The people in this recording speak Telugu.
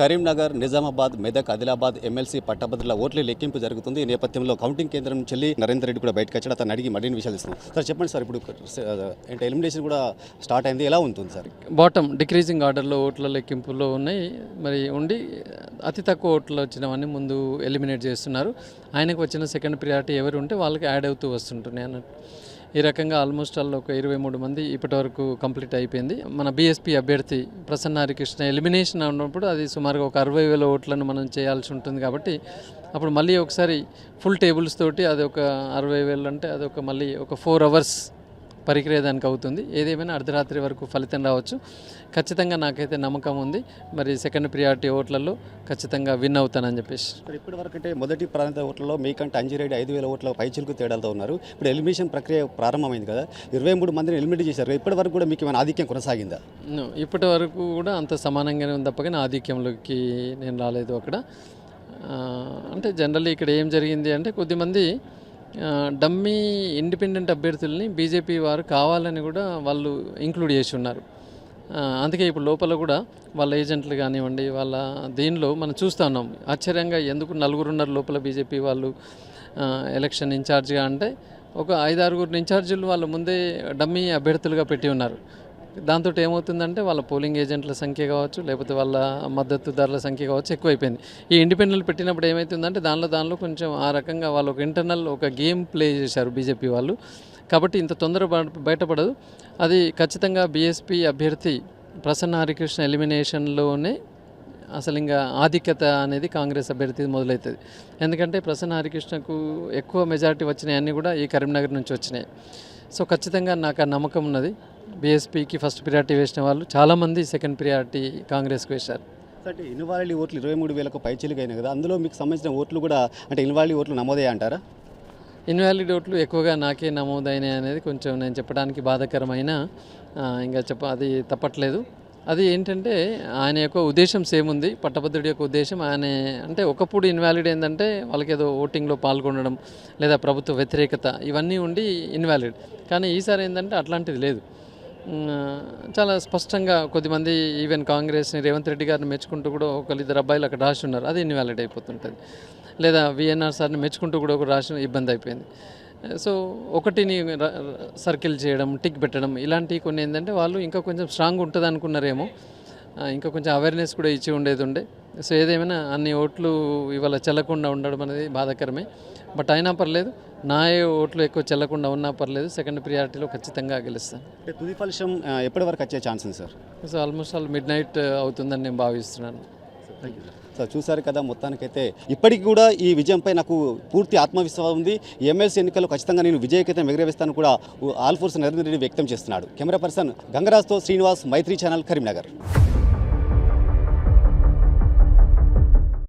కరీంనగర్ నిజామాబాద్ మెదక్ ఆదిలాబాద్ ఎమ్మెల్సీ పట్టభద్రుల ఓట్ల లెక్కింపు జరుగుతుంది. ఈ నేపథ్యంలో కౌంటింగ్ కేంద్రం నుంచి వెళ్ళి నరేందర్ రెడ్డి కూడా బయటకు వచ్చాడు. అతను అడిగి మరిన్ని విషయాలు ఇస్తున్నాం సార్ చెప్పండి సార్ ఇప్పుడు అంటే ఎలిమినేషన్ కూడా స్టార్ట్ అయింది. ఎలా ఉంటుంది సార్? బాటమ్ డిక్రీజింగ్ ఆర్డర్లో ఓట్ల లెక్కింపులో ఉన్నాయి. మరి ఉండి అతి తక్కువ ఓట్లు వచ్చినవన్నీ ముందు ఎలిమినేట్ చేస్తున్నారు. ఆయనకు వచ్చిన సెకండ్ ప్రియారిటీ ఎవరు ఉంటే వాళ్ళకి యాడ్ అవుతూ వస్తుంటున్నాయి అన్నట్టు. ఈ రకంగా ఆల్మోస్ట్ ఆల్ ఒక ఇరవై మూడు మంది ఇప్పటి వరకు కంప్లీట్ అయిపోయింది. మన బీఎస్పీ అభ్యర్థి ప్రసన్న హరికృష్ణ ఎలిమినేషన్ ఉన్నప్పుడు అది సుమారుగా ఒక అరవై వేల ఓట్లను మనం చేయాల్సి ఉంటుంది కాబట్టి అప్పుడు మళ్ళీ ఒకసారి ఫుల్ టేబుల్స్ తోటి అది ఒక అరవై వేలు అంటే అది ఒక మళ్ళీ ఒక ఫోర్ అవర్స్ పరిక్రియదానికి అవుతుంది ఏదేమైనా అర్ధరాత్రి వరకు ఫలితం రావచ్చు. ఖచ్చితంగా నాకైతే నమ్మకం ఉంది. మరి సెకండ్ ప్రియారిటీ ఓట్లలో ఖచ్చితంగా విన్ అవుతానని చెప్పేసి. ఇప్పటి వరకు అంటే మొదటి ప్రాంత ఓట్లలో మీకంటే అంజిరెడ్డి ఐదు వేల ఓట్ల పైచిలకు తేడాలతో ఉన్నారు. ఇప్పుడు ఎలిమినేషన్ ప్రక్రియ ప్రారంభమైంది కదా. ఇరవై మూడు మందిని ఎలిమినేట్ చేశారు. ఇప్పటి వరకు కూడా మీకు ఏమైనా ఆధిక్యం కొనసాగిందా? ఇప్పటి వరకు కూడా అంత సమానంగానే ఉంది తప్ప కానీ ఆధిక్యంలోకి నేను రాలేదు అక్కడ. అంటే జనరల్లీ ఇక్కడ ఏం జరిగింది అంటే కొద్దిమంది డమ్మీ ఇండిపెండెంట్ అభ్యర్థుల్ని బీజేపీ వారు కావాలని కూడా వాళ్ళు ఇంక్లూడ్ చేసి ఉన్నారు. అందుకే ఇప్పుడు లోపల కూడా వాళ్ళ ఏజెంట్లు కానివ్వండి వాళ్ళ దీనిలో మనం చూస్తూ ఉన్నాం. ఆశ్చర్యంగా ఎందుకు నలుగురున్నారు లోపల బీజేపీ వాళ్ళు ఎలక్షన్ ఇన్ఛార్జ్గా అంటే ఒక ఐదారుగురు ఇన్ఛార్జీలు వాళ్ళు ముందే డమ్మీ అభ్యర్థులుగా పెట్టి ఉన్నారు. దాంతో ఏమవుతుందంటే వాళ్ళ పోలింగ్ ఏజెంట్ల సంఖ్య కావచ్చు లేకపోతే వాళ్ళ మద్దతుదారుల సంఖ్య కావచ్చు ఎక్కువైపోయింది. ఈ ఇండిపెండెంట్ పెట్టినప్పుడు ఏమవుతుందంటే దానిలో దానిలో కొంచెం ఆ రకంగా వాళ్ళు ఒక ఇంటర్నల్ ఒక గేమ్ ప్లే చేశారు బీజేపీ వాళ్ళు. కాబట్టి ఇంత తొందర బయటపడదు. అది ఖచ్చితంగా బీఎస్పీ అభ్యర్థి ప్రసన్న హరికృష్ణ ఎలిమినేషన్లోనే అసలు ఇంకా ఆధిక్యత అనేది కాంగ్రెస్ అభ్యర్థి మొదలవుతుంది. ఎందుకంటే ప్రసన్న హరికృష్ణకు ఎక్కువ మెజారిటీ వచ్చినాయి అన్నీ కూడా ఈ కరీంనగర్ నుంచి వచ్చినాయి. సో ఖచ్చితంగా నాకు ఆ నమ్మకం ఉన్నది. బీఎస్పీకి ఫస్ట్ ప్రియారిటీ వేసిన వాళ్ళు చాలామంది సెకండ్ ప్రియారిటీ కాంగ్రెస్కి వేశారు. అంటే ఇన్వాలిటీ ఓట్లు ఇరవై మూడు వేలకు పైచిలుకు అయినాయి కదా అందులో మీకు సంబంధించిన ఓట్లు కూడా అంటే ఇన్వాలిటీ ఓట్లు నమోదయ్యా అంటారా? ఇన్వాలిడ్ ఓట్లు ఎక్కువగా నాకే నమోదైనాయి అనేది కొంచెం నేను చెప్పడానికి బాధాకరమైన ఇంకా చెప్ప అది తప్పట్లేదు. అది ఏంటంటే ఆయన యొక్క ఉద్దేశం సేమ్ ఉంది పట్టభద్రుడి యొక్క ఉద్దేశం ఆయన అంటే ఒకప్పుడు ఇన్వాలిడ్ ఏంటంటే వాళ్ళకి ఏదో ఓటింగ్లో పాల్గొనడం లేదా ప్రభుత్వ వ్యతిరేకత ఇవన్నీ ఉండి ఇన్వాలిడ్ కానీ ఈసారి ఏంటంటే అట్లాంటిది లేదు. చాలా స్పష్టంగా కొద్దిమంది ఈవెన్ కాంగ్రెస్ని రేవంత్ రెడ్డి గారిని మెచ్చుకుంటూ కూడా ఒకరిద్దరు అబ్బాయిలు అక్కడ రాసి ఉన్నారు. అది ఇన్వాలిడ్ అయిపోతుంటుంది. లేదా విఎన్ఆర్ సార్ని మెచ్చుకుంటూ కూడా ఒక రాసిన ఇబ్బంది అయిపోయింది. సో ఒకటిని సర్కిల్ చేయడం టిక్ పెట్టడం ఇలాంటివి కొన్ని ఏంటంటే వాళ్ళు ఇంకా కొంచెం స్ట్రాంగ్ ఉంటుంది అనుకున్నారేమో ఇంకా కొంచెం అవేర్నెస్ కూడా ఇచ్చి ఉండేది ఉండే. సో ఏదేమైనా అన్ని ఓట్లు ఇవాళ చెల్లకుండా ఉండడం అనేది బాధాకరమే. బట్ అయినా పర్లేదు నా ఓట్లు ఎక్కువ చెల్లకుండా ఉన్నా పర్లేదు సెకండ్ ప్రియారిటీలో ఖచ్చితంగా గెలుస్తాను. అంటే తుది ఫలితం ఎప్పటి వరకు వచ్చే ఛాన్స్ ఉంది sir? So almost all midnight అవుతుందని నేను భావిస్తున్నాను. సో చూసారు కదా మొత్తానికైతే ఇప్పటికి కూడా ఈ విజయంపై నాకు పూర్తి ఆత్మవిశ్వాసం ఉంది. ఎమ్మెల్సీ ఎన్నికల్లో ఖచ్చితంగా నేను విజయకేతం ఎగరవేస్తాను కూడా ఆల్ ఫోర్స్ నరేంద్ర రెడ్డి వ్యక్తం చేస్తున్నాడు. కెమెరా పర్సన్ గంగరాజ్తో శ్రీనివాస్ మైత్రి ఛానల్ కరీంనగర్.